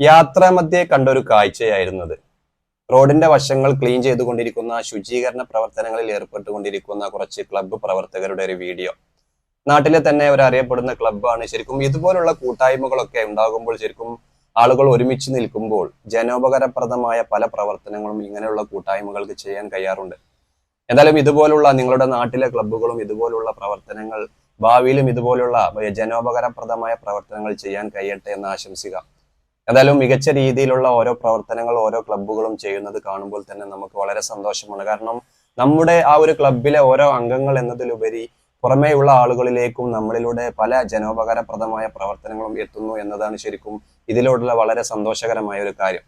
യാത്രാമധ്യേ കണ്ട ഒരു കാഴ്ചയായിരുന്നത്. റോഡിന്റെ വശങ്ങൾ ക്ലീൻ ചെയ്തുകൊണ്ടിരിക്കുന്ന ശുചീകരണ പ്രവർത്തനങ്ങളിൽ ഏർപ്പെട്ടുകൊണ്ടിരിക്കുന്ന കുറച്ച് ക്ലബ്ബ് പ്രവർത്തകരുടെ ഒരു വീഡിയോ. നാട്ടിലെ തന്നെ ഒരു അറിയപ്പെടുന്ന ക്ലബ്ബാണ്. ശരിക്കും ഇതുപോലുള്ള കൂട്ടായ്മകളൊക്കെ ഉണ്ടാകുമ്പോൾ ശരിക്കും ആളുകൾ ഒരുമിച്ച് നിൽക്കുമ്പോൾ ജനോപകരപ്രദമായ പല പ്രവർത്തനങ്ങളും ഇങ്ങനെയുള്ള കൂട്ടായ്മകൾക്ക് ചെയ്യാൻ കഴിയാറുണ്ട്. എന്തായാലും ഇതുപോലുള്ള നിങ്ങളുടെ നാട്ടിലെ ക്ലബ്ബുകളും ഇതുപോലുള്ള പ്രവർത്തനങ്ങൾ ഭാവിയിലും ഇതുപോലുള്ള ജനോപകരപ്രദമായ പ്രവർത്തനങ്ങൾ ചെയ്യാൻ കഴിയട്ടെ എന്ന് ആശംസിക്കാം. എന്തായാലും മികച്ച രീതിയിലുള്ള ഓരോ പ്രവർത്തനങ്ങൾ ഓരോ ക്ലബ്ബുകളും ചെയ്യുന്നത് കാണുമ്പോൾ തന്നെ നമുക്ക് വളരെ സന്തോഷമാണ്. കാരണം നമ്മുടെ ആ ഒരു ക്ലബിലെ ഓരോ അംഗങ്ങൾ എന്നതിലുപരി പുറമേയുള്ള ആളുകളിലേക്കും നമ്മളിലൂടെ പല ജനോപകാരപ്രദമായ പ്രവർത്തനങ്ങളും എത്തുന്നു എന്നതാണ് ശരിക്കും ഇതിലൂടെയുള്ള വളരെ സന്തോഷകരമായ ഒരു കാര്യം.